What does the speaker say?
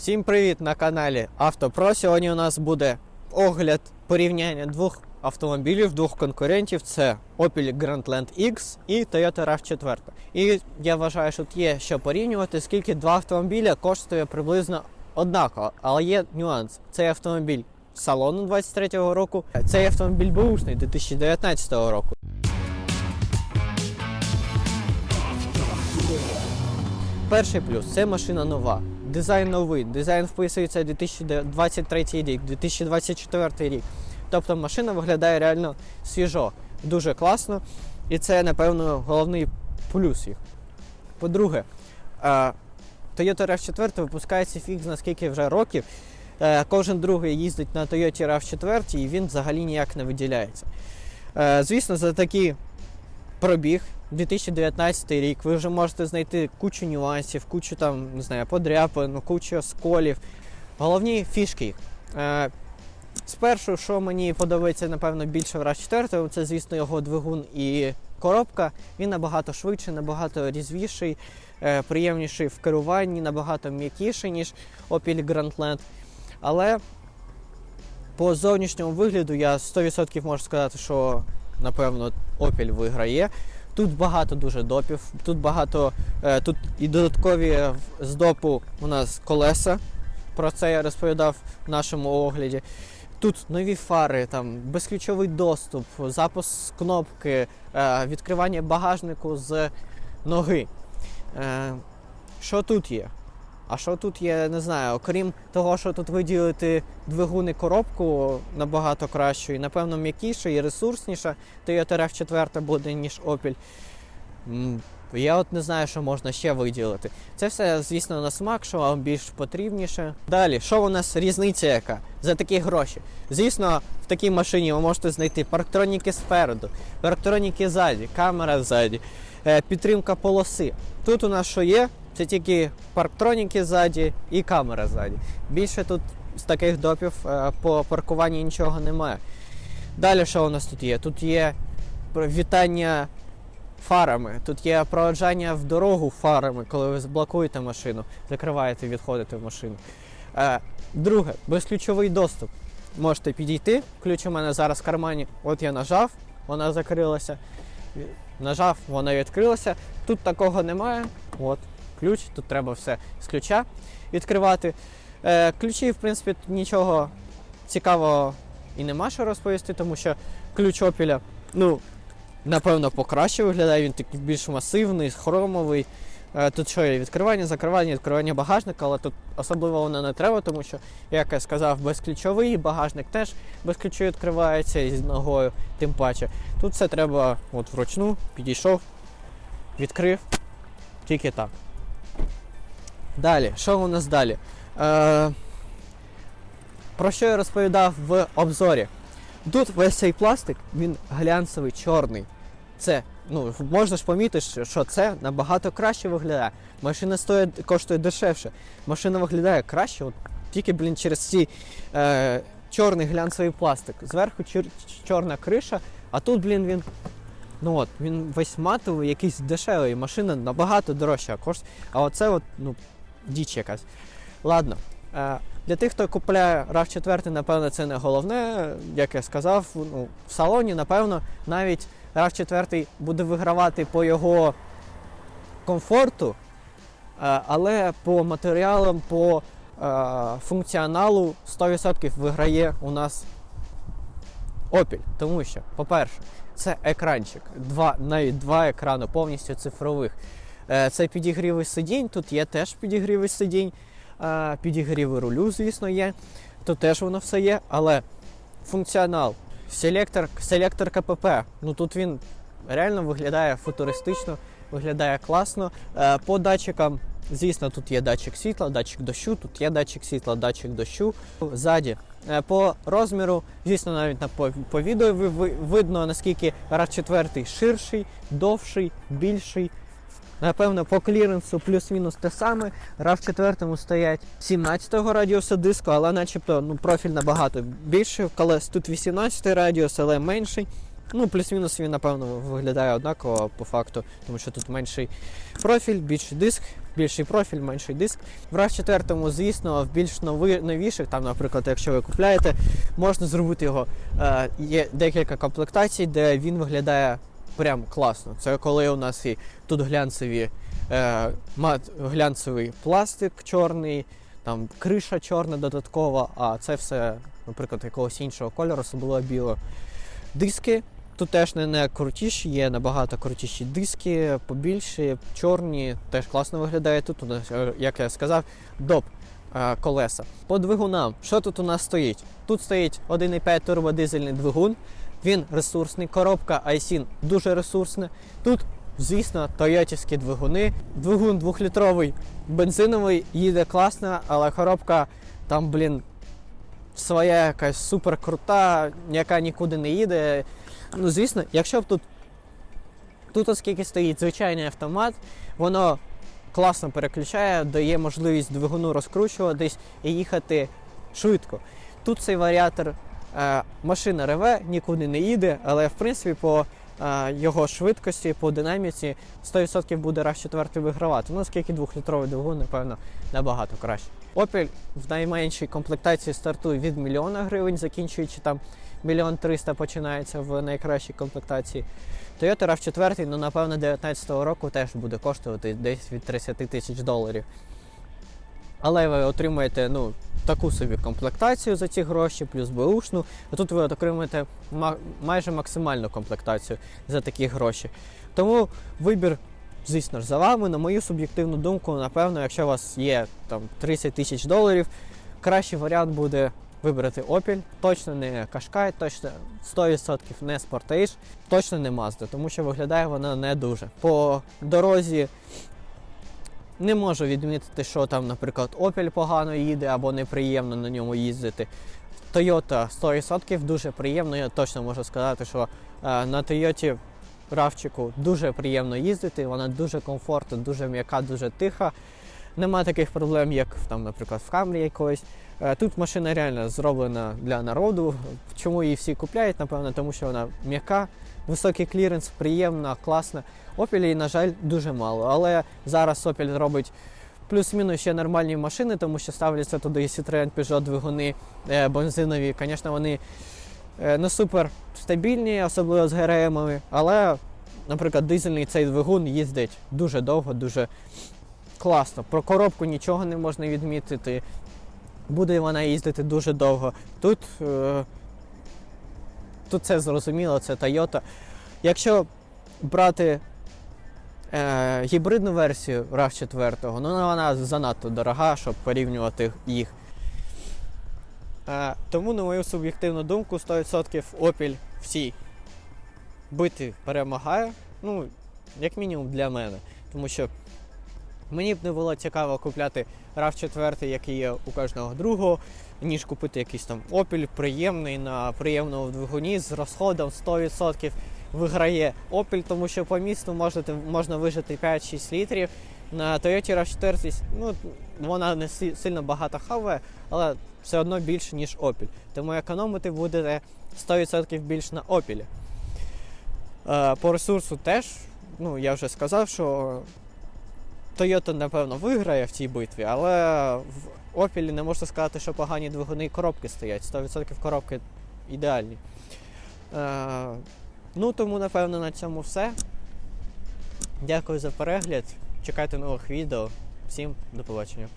Всім привіт на каналі Автопро. Сьогодні у нас буде огляд порівняння двох автомобілів, двох конкурентів. Це Opel Grandland X і Toyota RAV4. І я вважаю, що тут є що порівнювати, оскільки два автомобіля коштує приблизно однаково, але є нюанс. Цей автомобіль салону 23-го року, цей автомобіль бушний 2019 року. Перший плюс це машина нова. Дизайн новий. Дизайн вписується 2023 рік, 2024 рік. Тобто машина виглядає реально свіжо, дуже класно. І це, напевно, головний плюс їх. По-друге, е, Toyota RAV4 випускається фіг на скільки вже років. Е, Кожен другий їздить на Toyota RAV4 і він взагалі ніяк не виділяється. Е, Звісно, за такі пробіг 2019 рік. Ви вже можете знайти кучу нюансів, кучу там, не знаю, подряпин, кучу сколів. Головні фішки. Е, спершу, що мені подобається, напевно, більше в RAV4, це, звісно, його двигун і коробка. Він набагато швидший, набагато різвіший, е, приємніший в керуванні, набагато м'якіший, ніж Opel Grandland. Але по зовнішньому вигляду я 100% можу сказати, що напевно Opel виграє. Тут багато дуже допів, тут багато, е, тут і додаткові з допу у нас колеса. Про це я розповідав в нашому огляді. Тут нові фари, там безключовий доступ, запуск кнопки, е, відкривання багажнику з ноги. Е, Що тут є? А що тут є, не знаю, окрім того, що тут виділити двигун і коробку набагато кращу, і напевно м'якіше і ресурсніше, Toyota RAV4 буде, ніж Opel. Я от не знаю, що можна ще виділити. Це все, звісно, на смак, що вам більш потрібніше. Далі, що у нас різниця яка за такі гроші? Звісно, в такій машині ви можете знайти парктроніки спереду, парктроніки ззаді, камера ззаді, е, підтримка полоси. Тут у нас що є? Це тільки парктроніки ззаді і камера ззаді. Більше тут з таких допів е, по паркуванні нічого немає. Далі що у нас тут є? Тут є вітання фарами, тут є проведжання в дорогу фарами, коли ви блокуєте машину, закриваєте, відходите в машину. Е, друге, безключовий доступ. Можете підійти. Ключ у мене зараз в кармані. От я нажав, вона закрилася. Нажав, вона відкрилася. Тут такого немає. От, ключ, тут треба все з ключа відкривати. Е, ключі, в принципі, нічого цікавого і нема що розповісти, тому що ключ опіля, ну, напевно, покраще виглядає, він такий більш масивний, хромовий. Е, Тут що є відкривання, закривання, відкривання багажника, але тут особливо воно не треба, тому що, як я сказав, безключовий багажник теж без ключу відкривається і з ногою, тим паче. Тут все треба от вручну, підійшов, відкрив, тільки так. Далі, що у нас далі? Е, про що я розповідав в обзорі? Тут весь цей пластик, він глянцевий, чорний. Це, ну, можна ж помітити, що- це набагато краще виглядає. Машина стоїть, коштує дешевше. Машина виглядає краще, от тільки, блін, через цей е, чорний глянцевий пластик. Зверху чор, чорна криша, а тут, блін, він. Ну от, він весь матовий, якийсь дешевий. Машина набагато дорожча. А оце от, ну, діч якась. Ладно. Е, для тих, хто купляє RAV4, напевно, це не головне. Як я сказав, ну, в салоні, напевно, навіть RAV4 буде вигравати по його комфорту, е, але по матеріалам, по е, функціоналу 100% виграє у нас Opel. Тому що, по-перше, це екранчик, два, навіть два екрани повністю цифрових. Е, Це підігріви сидінь, тут є теж підігріви сидінь, е, підігріви рулю, звісно, є. Тут теж воно все є, але функціонал, селектор, селектор КПП, ну тут він реально виглядає футуристично, виглядає класно. Е, По датчикам, звісно, тут є датчик світла, датчик дощу, тут є датчик світла, датчик дощу. Ззаді. По розміру, звісно, навіть на по, відео ви, ви, видно, наскільки RAV4 ширший, довший, більший. Напевно, по кліренсу плюс-мінус те саме. RAV4 стоять 17-го радіуса диску, але начебто ну, профіль набагато більший. Колес тут 18 радіус, але менший. Ну, плюс-мінус він, напевно, виглядає однаково по факту, тому що тут менший профіль, більший диск. більший профіль, менший диск. В rav 4 звісно, в більш нови, новіших, там, наприклад, якщо ви купляєте, можна зробити його. Е, є декілька комплектацій, де він виглядає прям класно. Це коли у нас і тут глянцеві, е, мат, глянцевий пластик чорний, там криша чорна додаткова, а це все, наприклад, якогось іншого кольору, особливо білого. Диски тут теж не, не крутіші, є набагато крутіші диски, побільші, чорні, теж класно виглядає. Тут у нас, е, як я сказав, доп е, колеса. По двигунам, що тут у нас стоїть? Тут стоїть 1,5 турбодизельний двигун. Він ресурсний, коробка Айсін дуже ресурсна. Тут, звісно, тойотівські двигуни. Двигун двохлітровий бензиновий, їде класно, але коробка там, блін, своя якась супер крута, яка нікуди не їде. Ну, звісно, якщо б тут. Тут, оскільки стоїть звичайний автомат, воно класно переключає, дає можливість двигуну розкручуватись і їхати швидко. Тут цей варіатор машина реве, нікуди не їде, але в принципі по е, його швидкості, по динаміці 100% буде раз 4 вигравати. Ну, оскільки двохлітровий двигун, напевно, набагато краще. Opel в найменшій комплектації стартує від мільйона гривень, закінчуючи там мільйон триста починається в найкращій комплектації. Toyota RAV4, ну напевно, 19-го року теж буде коштувати десь від 30 тисяч доларів. Але ви отримаєте ну, таку собі комплектацію за ці гроші, плюс беушну. А тут ви отримаєте майже максимальну комплектацію за такі гроші. Тому вибір, звісно ж, за вами. На мою суб'єктивну думку, напевно, якщо у вас є там 30 тисяч доларів, кращий варіант буде вибрати Opel, точно не Qashqai, точно 100% не Sportage, точно не Mazda, тому що виглядає вона не дуже. По дорозі не можу відмітити, що там, наприклад, Opel погано їде або неприємно на ньому їздити. Toyota 100% дуже приємно. Я точно можу сказати, що е, на Toyota Равчику дуже приємно їздити, вона дуже комфортна, дуже м'яка, дуже тиха. Нема таких проблем, як там, наприклад, в Камрі якоїсь. Е, Тут машина реально зроблена для народу. Чому її всі купляють? Напевно, тому що вона м'яка, високий кліренс, приємна, класна. Її, на жаль, дуже мало. Але зараз Opel робить плюс-мінус ще нормальні машини, тому що ставляться туди Citroen, Peugeot, двигуни е, бензинові. Звісно, вони е, не супер стабільні, особливо з ГРМами. Але, наприклад, дизельний цей двигун їздить дуже довго, дуже класно. Про коробку нічого не можна відмітити. Буде вона їздити дуже довго. Тут, е, тут це зрозуміло, це Toyota. Якщо брати е, гібридну версію rav 4 ну вона занадто дорога, щоб порівнювати їх. Е, тому, на мою суб'єктивну думку, 100% Opel в цій битві перемагає. Ну, як мінімум для мене. Тому що мені б не було цікаво купляти rav 4 який є у кожного другого, ніж купити якийсь там Opel приємний на приємному двигуні з розходом 100% виграє Opel, тому що по місту можете, можна вижити 5-6 літрів. На Toyota RAV4 ну, вона не сильно багато хаває, але все одно більше, ніж Opel. Тому економити будете 100% більше на Opel. Е, по ресурсу теж, ну, я вже сказав, що Toyota, напевно, виграє в цій битві, але Opel не можна сказати, що погані двигуни і коробки стоять. 100% коробки ідеальні. Е, Ну, тому, напевно, на цьому все. Дякую за перегляд. Чекайте нових відео. Всім до побачення.